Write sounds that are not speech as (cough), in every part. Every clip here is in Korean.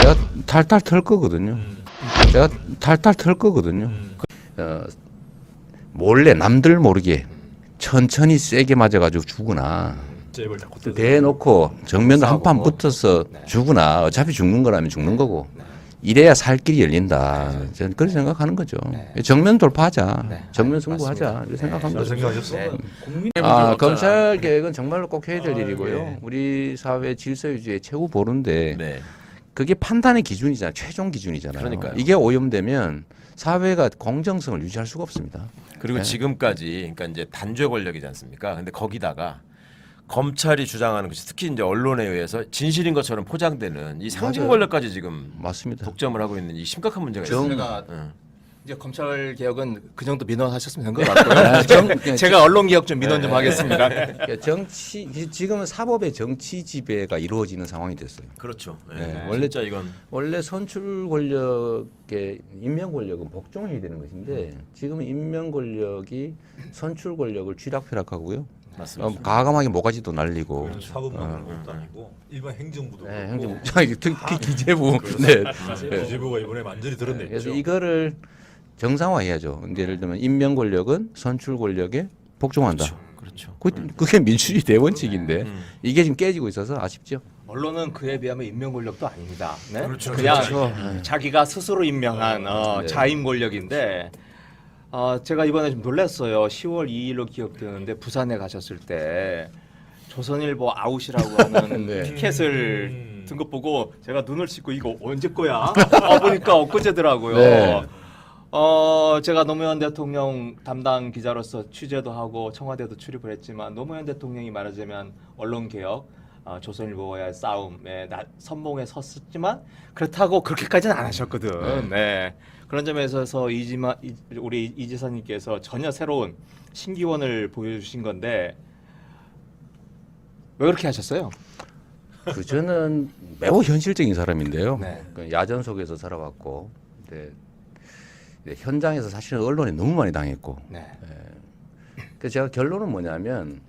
제가 탈탈 털 거거든요. 제가 탈탈 털 거거든요. 어, 몰래 남들 모르게 천천히 세게 맞아가지고 죽으나. 대놓고 정면으로 한 판 붙어서 죽으나 어차피 죽는 거라면 죽는 거고 이래야 살 길이 열린다. 저는 그렇게 생각하는 거죠. 정면 돌파하자. 정면 승부하자. 이렇게 생각하는 잘 거죠. 생각하셨어. 아, 검찰 개혁은 정말로 꼭 해야 될 일이고요. 우리 사회 질서 유지의 최후 보루인데 네. 그게 판단의 기준이잖아요. 최종 기준이잖아요. 그러니까요. 이게 오염되면 사회가 공정성을 유지할 수가 없습니다. 그리고 지금까지 그러니까 이제 단죄 권력이지 않습니까? 근데 거기다가 검찰이 주장하는 것이 특히 이제 언론에 의해서 진실인 것처럼 포장되는 이 상징 맞아요. 권력까지 지금 맞습니다. 독점을 하고 있는 이 심각한 문제가 정- 있습니다. 응. 이제 검찰 개혁은 그 정도 민원하셨으면 된 것 같고요. 아, 정- 제가 언론 개혁 좀 민원 좀 하겠습니다. 그러니까 정치 지금은 사법의 정치 지배가 이루어지는 상황이 됐어요. 그렇죠. 예. 네, 원래 진짜 이건 원래 선출 권력의 임명 권력은 복종해야 되는 것인데 지금은 임명 권력이 선출 권력을 쥐락펴락하고요. 맞습니다. 어, 가감하게 모가지도 날리고. 사법만 그런 것도 아니고 일반 행정부도 네, 그렇고 행정 (laughs) 특히 기재부. 네. 네. 기재부가 이번에 완전히 드러냈죠. 그래서 이거를 정상화해야죠. 근데 예를 들면 임명 권력은 선출 권력에 복종한다. 그렇죠. 그, 그게 민주주의 대원칙인데 음. 이게 지금 깨지고 있어서 아쉽죠. 언론은 그에 비하면 임명 권력도 아닙니다. 네? 그렇죠. 그냥 그렇죠. 자기가 스스로 임명한 어, 네. 자임 권력인데 어, 제가 이번에 좀 놀랐어요. 10월 2일로 기억되는데 부산에 가셨을 때 조선일보 아웃이라고 하는 (laughs) 네. 피켓을 음. 든것 보고 제가 눈을 씻고 이거 언제 거야? 아 보니까 엊그제더라고요. 네. 어 제가 노무현 대통령 담당 기자로서 취재도 하고 청와대도 출입을 했지만 노무현 대통령이 말하자면 언론 개혁, 어, 조선일보와의 싸움에 나, 선봉에 섰었지만 그렇다고 그렇게까지는 안 하셨거든. 네. 그런 점에서 이지마 이- 우리 이 지사님께서 전혀 새로운 신기원을 보여주신 건데 왜 그렇게 하셨어요? 그 저는 매우 현실적인 사람인데요. 네. 그 야전 속에서 살아왔고, 근데, 근데 현장에서 사실은 언론에 너무 많이 당했고, 네. 그래서 제가 결론은 뭐냐면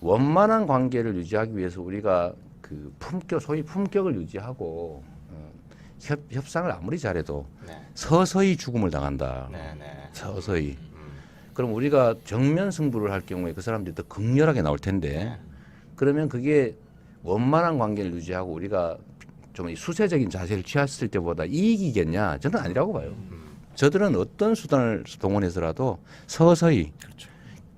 원만한 관계를 유지하기 위해서 우리가 그 품격 소위 품격을 유지하고 어, 협, 협상을 아무리 잘해도 네. 서서히 죽음을 당한다. 네. 네. 서서히. 그럼 우리가 정면 승부를 할 경우에 그 사람들이 더 극렬하게 나올 텐데 그러면 그게 원만한 관계를 유지하고 우리가 좀이 수세적인 자세를 취했을 때보다 이익이겠냐? 저는 아니라고 봐요. 저들은 어떤 수단을 동원해서라도 서서히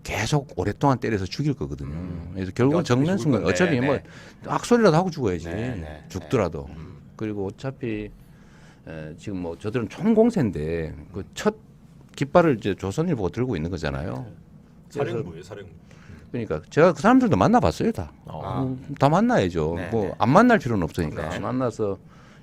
계속 오랫동안 때려서 죽일 거거든요. 그래서 결국은 정면 건데, 어차피 뭐 네. 악소리라도 하고 죽어야지 네, 네, 죽더라도 그리고 어차피 에, 지금 뭐 저들은 총공세인데 그 첫 깃발을 이제 조선일보가 들고 있는 거잖아요. 사령부예요, 사령부. 그러니까 제가 그 사람들도 만나봤어요 다. 어. 음, 다 만나야죠. 네, 뭐 네. 안 만날 필요는 없으니까 네. 만나서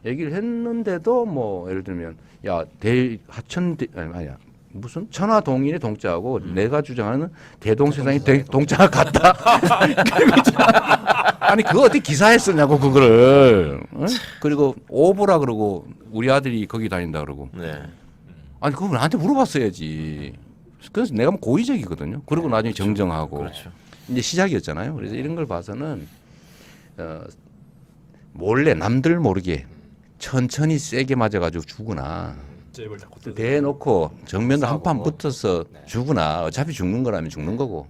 얘기를 했는데도 뭐 예를 들면 야 대 하천 대 아니 아니야 무슨 천하 동인의 동자하고 음. 내가 주장하는 대동세상의 대, 동자가 같다. (laughs) 아니 그거 어디 기사에 쓰냐고 그거를. 어? 그리고 오보라 그러고 우리 아들이 거기 다닌다 그러고 네. 아니 그거 나한테 물어봤어야지. 그래서 내가 뭐 고의적이거든요. 그리고 나중에 정정하고 그렇죠. 이제 시작이었잖아요. 그래서 이런 걸 봐서는 어, 몰래 남들 모르게 천천히 세게 맞아가지고 죽으나. 대놓고 정면으로 한 판 붙어서 죽으나. 어차피 죽는 거라면 죽는 거고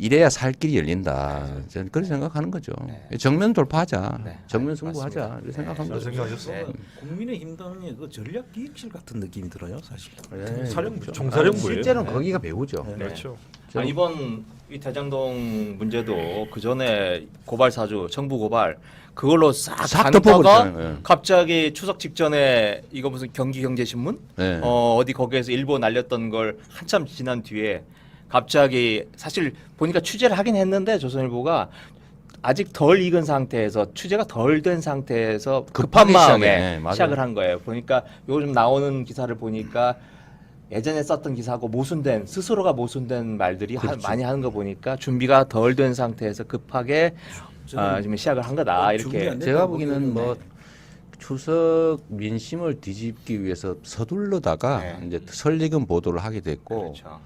이래야 살 길이 열린다. 저는 그렇게 생각하는 거죠. 정면 돌파하자. 네. 정면 승부하자. 이렇게 생각하는 잘 거죠. 생각하셨어. 네. 국민의힘당의 그 전략 기획실 같은 느낌이 들어요, 사실. 네, 사령부, 그렇죠. 총사령부예요. 실제로는 거기가 배우죠. 그렇죠. 아, 이번 이 대장동 문제도 그 전에 고발 사주 정부 고발 그걸로 싹싹 가다가 덮어버렸잖아요. 예. 갑자기 추석 직전에 이거 무슨 경기경제신문 네. 어 어디 거기에서 일보 날렸던 걸 한참 지난 뒤에 갑자기 사실 보니까 취재를 하긴 했는데 조선일보가 아직 덜 익은 상태에서 취재가 덜 된 상태에서 급한 급하게 마음에 시작해. 네, 맞아요. 시작을 한 거예요. 보니까 요즘 나오는 기사를 보니까 예전에 썼던 기사하고 모순된 스스로가 모순된 말들이 하- 그렇죠. 많이 하는 거 보니까 준비가 덜 된 상태에서 급하게 아, 지금 시작을 한 거다 준비 이렇게 안 제가 보기에는 뭐 추석 민심을 뒤집기 위해서 서둘러다가 네. 이제 설리금 보도를 하게 됐고 그렇죠.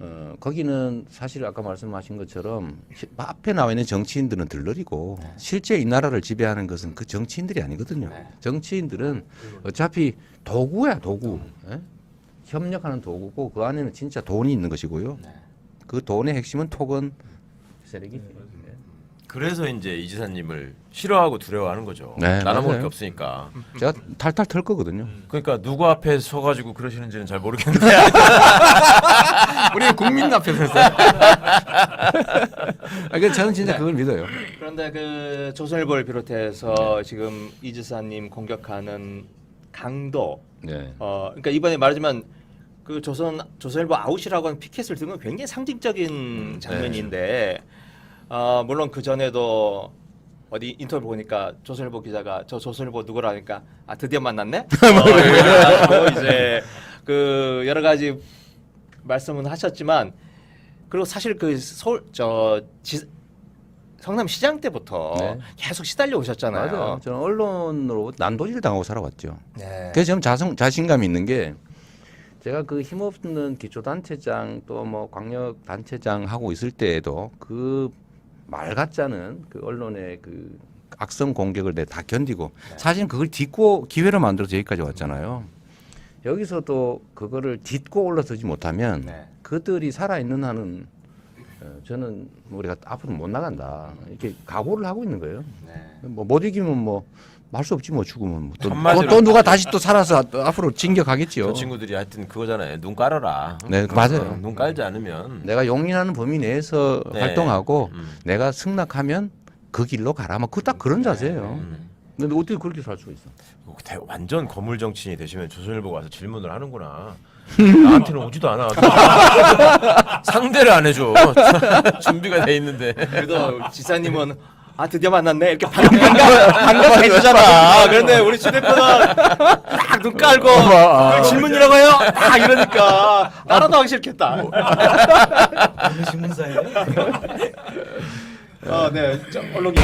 어, 거기는 사실 아까 말씀하신 것처럼 시- 앞에 나와 있는 정치인들은 들러리고 실제 이 나라를 지배하는 것은 그 정치인들이 아니거든요. 네. 정치인들은 어차피 도구야 도구. 예? 협력하는 도구고 그 안에는 진짜 돈이 있는 것이고요. 네. 그 돈의 핵심은 토건 세력이. 예. 그래서 이제 이 지사님을 싫어하고 두려워하는 거죠. 네, 나눠 먹을 맞아요. 게 없으니까. 제가 탈탈 털 거거든요. 그러니까 누구 앞에 서가지고 그러시는지는 잘 모르겠는데 (laughs) 우리 국민 앞에 서서 (laughs) 아, 그 저는 진짜 네. 그걸 믿어요. 그런데 그 조선일보를 비롯해서 지금 이 지사님 공격하는 강도 네. 어 그러니까 이번에 말하자면 그 조선 조선일보 아웃이라고 하는 피켓을 든 건 굉장히 상징적인 장면인데 어 물론 그 전에도 어디 인터뷰 보니까 조선일보 기자가 저 조선일보 누구라니까 아 드디어 만났네. (laughs) 어, 그리고 이제 그 여러 가지 말씀은 하셨지만 그리고 사실 그 서울 저 지, 성남시장 때부터 네. 계속 시달려 오셨잖아요. 맞아. 저는 언론으로 난도질 당하고 살아왔죠. 네. 그래서 저는 자성, 자신감이 있는 게 제가 그 힘없는 기초단체장 또 뭐 광역단체장 하고 있을 때에도 그 말 같지 않은 그 언론의 그 악성 공격을 내가 다 견디고 사실 그걸 딛고 기회를 만들어서 여기까지 왔잖아요. 여기서도 그거를 딛고 올라서지 못하면 네. 그들이 살아있는 한은 어, 저는 우리가 앞으로 못 나간다 이렇게 각오를 하고 있는 거예요. 네. 뭐 못 이기면 뭐 말 수 없지 뭐 죽으면 뭐 또, 한마디로 또, 또 누가 다시 또 살아서 또 앞으로 진격하겠지요. 저 친구들이 하여튼 그거잖아요. 눈 깔아라. 네, 맞아요. 눈 깔지 않으면 내가 용인하는 범위 내에서 네. 활동하고 음. 내가 승낙하면 그 길로 가라. 뭐그딱 그런 자세예요. 음. 근데 어떻게 그렇게 살수 있어? 대- 완전 거물 정치인이 되시면 조선일보 가서 질문을 하는구나. (laughs) 나한테는 오지도 않아. (laughs) 상대를 안 해줘. (laughs) 준비가 돼 있는데. 그래도 지사님은 아 드디어 만났네 이렇게 반갑 (laughs) 반갑 반갑 해주잖아. 그런데 우리 주 대표는 딱눈 깔고 그 질문이라고 해요. 딱 이러니까 나라도 하기 싫겠다. (laughs) 신문사에 어, 네, 저, 언론기.